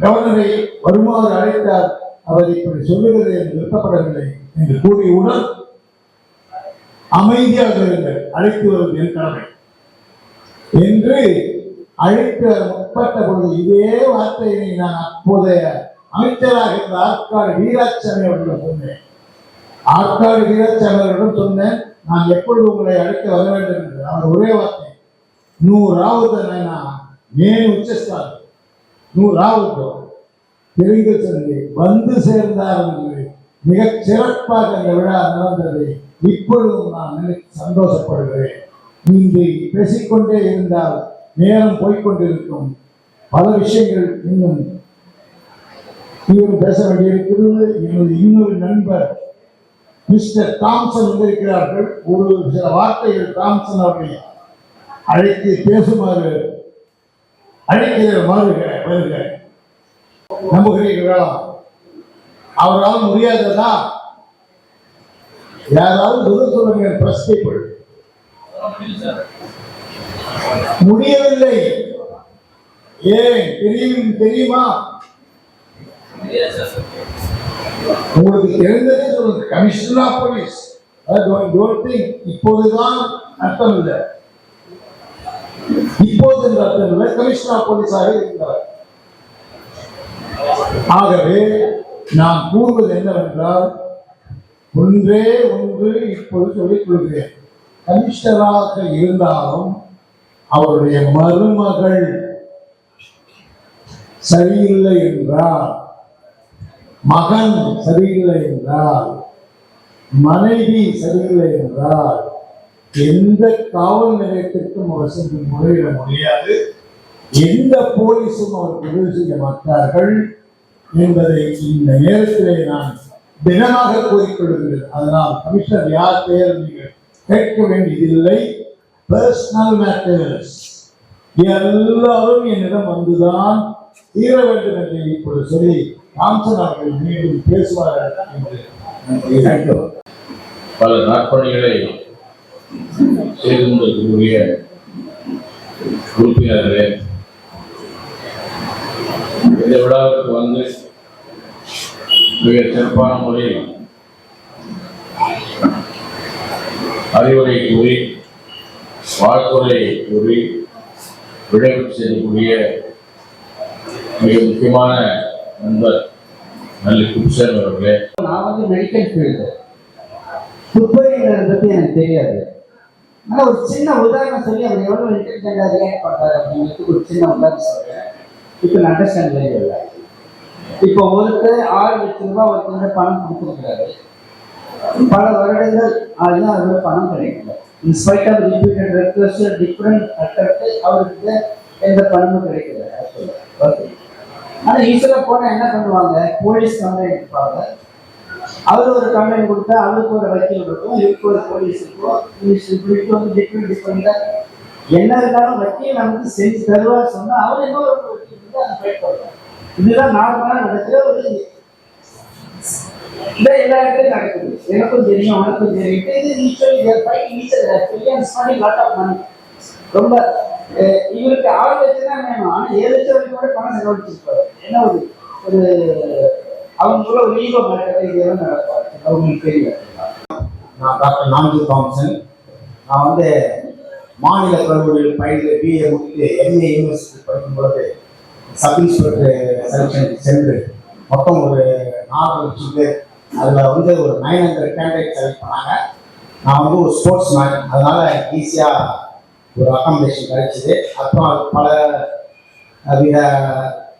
கவர்னரை வருமாறு அழைத்தார். அவர் இப்படி சொல்லுகிறது என்று நிறுத்தப்படவில்லை என்று கூறியவுடன் அமைதியாக இருங்கள் அழைத்து வரும் என் கடமை என்று அழைக்க முற்பட்ட பொழுது இதே வார்த்தையினை நான் அப்போதைய அமைச்சராக இருந்த ஆற்காடு வீராசாமி அவர்களிடம் சொன்னேன். ஆற்காடு வீராசாமி அவர்களிடம் சொன்னேன் நான் எப்படி உங்களை அழைக்க வர வேண்டும்? என்று. அவர் ஒரே வார்த்தை நூறாவது நான் நேன் உச்சஸ்தானம். நூறாவதும் தெரிந்து சென்று வந்து சேர்ந்தார்கள் மிக சிறப்பாக அந்த விழா நடந்தது இப்பொழுதும் நான் நினைத்து சந்தோஷப்படுகிறேன். இன்று பேசிக்கொண்டே இருந்தால் நேரம் போய்கொண்டிருக்கும் பல விஷயங்கள் இன்னும் இவர் பேச வேண்டியிருக்கிறது. எனது இன்னொரு நண்பர் மிஸ்டர் தாம்சன் வந்திருக்கிறார்கள். ஒரு சில வார்த்தைகள் தாம்சன் அவர்களை அழைத்து பேசுமாறு அழைக்கிற வருக வருக நம்புகிறீர்களா? அவரால் முடியாததா? யாராவது பதில் சொல்லுங்க பிரஸ் பீப்புள் முடியவில்லை. ஏன்? தெரியும் தெரியுமா? உங்களுக்கு தெரிந்ததே சொல்லுங்க கமிஷனர் ஆஃப் போலீஸ் இப்போதுதான் அர்த்தம் இல்லை. இப்போது இந்த தெருவில் கமிஷனர் போலீஸாக இருக்கிறார் ஆகவே நான் கூறுவது என்னவென்றால் ஒன்றே ஒன்று இப்பொழுது சொல்லிக் கொள்கிறேன். கமிஷனராக இருந்தாலும் அவருடைய மருமகள் சரியில்லை என்றால் மகன் சரியில்லை என்றால் மனைவி சரியில்லை என்றால் எந்த காவல் நிலையத்திற்கும் அவர் சென்று முறையிட முடியாது. எந்த போலீஸும் அவருக்கு உதவி செய்ய மாட்டார்கள் என்பதை இந்த நேரத்திலே நான் தினமாக கூறிக்கொள்கிறேன். அதனால் கமிஷனர் யார் பெயர் நீங்கள் கேட்க வேண்டியதில்லை. பர்சனல் மேட்டர்ஸ் எல்லாரும் என்னிடம் வந்துதான் தீர வேண்டும் என்று இப்பொழுது சொல்லி ராம்சன் அவர்கள் மீண்டும் பேசுவார்கள். என்று பல நாட்பணிகளை செய்து உறுப்பினர்களே இந்த விழாவுக்கு வந்து மிக சிறப்பான முறையில் அறிவுரை கூறி வாழ்த்துறை கூறி விடைபெற்று செல்லக்கூடிய மிக முக்கியமான நண்பர் நல்ல குப்சன் அவர்களே. நான் வந்து மெடிக்கல் ஃபீல்டு துப்பறிங்கிறத பற்றி எனக்கு தெரியாது. ஆனால் ஒரு சின்ன உதாரணம் சொல்லி அவர் எவ்வளோ இன்டெலிஜென்டாக ரியாக்ட் பண்ணுறாரு அப்படிங்கிறதுக்கு ஒரு சின்ன உதாரணம் சொல்கிறேன் இப்போ நான் அண்டர்ஸ்டாண்ட் இல்லை இப்போ ஒருத்தர் ஆறு லட்சம் ரூபாய் ஒருத்தர் பணம் கொடுத்துருக்கிறாரு. பல வருடங்கள் ஆகியும் அவருக்கு பணம் கிடைக்கல. In spite of repeated request different கட்டத்து அவருக்கு எந்த பணமும் கிடைக்கல. ஓகே ஆனால் ஈஸியாக போனால் என்ன பண்ணுவாங்க? போலீஸ் கம்ப்ளைண்ட் எடுப்பாங்க அவர் ஒரு கம்ப்ளைண்ட் கொடுத்தா அவருக்கு ஒரு வக்கீல் இருக்கும் இவருக்கு ஒரு போலீஸ் இருக்கும். இப்படி வந்து டிஃப்ரெண்ட் டிஃப்ரெண்டாக என்ன இருந்தாலும் வக்கீல் நமக்கு செஞ்சு தருவார் சொன்னா அவர் என்ன ஒரு இதுதான் நார்மலாக நடக்கிற ஒரு இந்த எல்லா இடத்துலையும் நடக்குது. எனக்கும் தெரியும் உனக்கும் தெரியும். இது Eswari fight actually and spending lot of money ரொம்ப இவருக்கு ஆள் லட்சம் வேணும். ஆனால் ஏழு லட்சம் வரைக்கும் கூட பணம் செலவழிச்சிருப்பாரு. என்ன ஒரு ஒரு அவங்களுக்குள்ள ஒரு ஈகோ அவங்களுக்கு தெரியல. நான் டாக்டர் நான்கு தாம்சன். நான் வந்து மாநில கல்லூரியில் பயின்று பிஏ முடித்து எம்ஏ யூனிவர்சிட்டி படிக்கும் பொழுது சப் இன்ஸ்பெக்டர் செலெக்ஷனுக்கு சென்று மொத்தம் ஒரு நாலு லட்சம் பேர் அதில் வந்து ஒரு நைன் ஹண்ட்ரட் கேண்டிடேட் செலக்ட் பண்ணாங்க. நான் வந்து ஒரு ஸ்போர்ட்ஸ் மேன் அதனால ஈஸியாக ஒரு அகாமடேஷன் கிடைச்சிது. அப்புறம் அது பல வித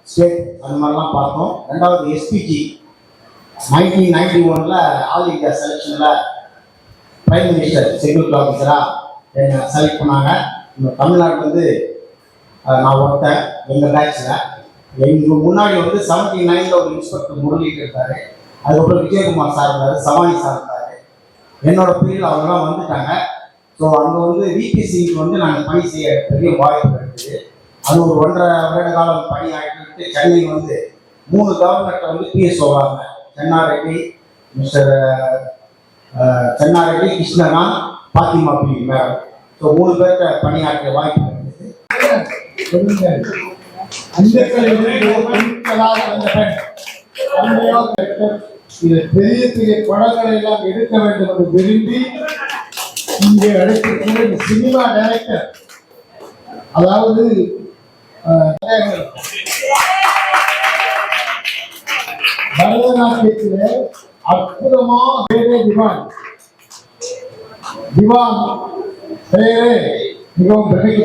ஸ்டேட் அந்த மாதிரிலாம் பார்த்தோம். ரெண்டாவது எஸ்பிஜி நைன்டீன் நைன்டி ஒன்ல ஆல் இந்தியா செலெக்ஷனில் பிரைம் மினிஸ்டர் செக்யூரிட்டி ஆஃபீஸராக என்னை செலக்ட் பண்ணாங்க. இந்த தமிழ்நாட்டில் வந்து நான் ஒருத்தன் எங்கள் பேட்சில் எங்களுக்கு முன்னாடி வந்து செவன்டி நைனில் ஒரு இன்ஸ்பெக்டர் முரளிட்டு இருக்காரு. அதுக்கப்புறம் விஜயகுமார் சார் இருந்தார் சவானி சார் இருந்தார் என்னோட பீரியட் அவங்கெல்லாம் வந்துட்டாங்க. ஸோ அங்கே வந்து விபிசிக்கு வந்து நாங்கள் பணி செய்ய பெரிய வாய்ப்பு இருக்குது அது ஒரு ஒன்றரை வருட காலம் பணி ஆகிட்டு சென்னை வந்து மூணு கவர்னர்கிட்ட வந்து பிஎஸ் சொல்கிறாங்க Chenna Reddy mister Chenna Reddy Krishna Kant Fathima B madam so மூணு பேர்கிட்ட பணியாற்றிய வாய்ப்பு இருந்தது. பெரிய பெரிய படங்களை எல்லாம் எடுக்க வேண்டும் என்று விரும்பி இங்கே அழைத்திருக்கிற சினிமா டைரக்டர் அதாவது பரதநாட்டியத்திலே அற்புதமா பேரே திவான். திவான் பெயரே மிகவும் பிரசித்தி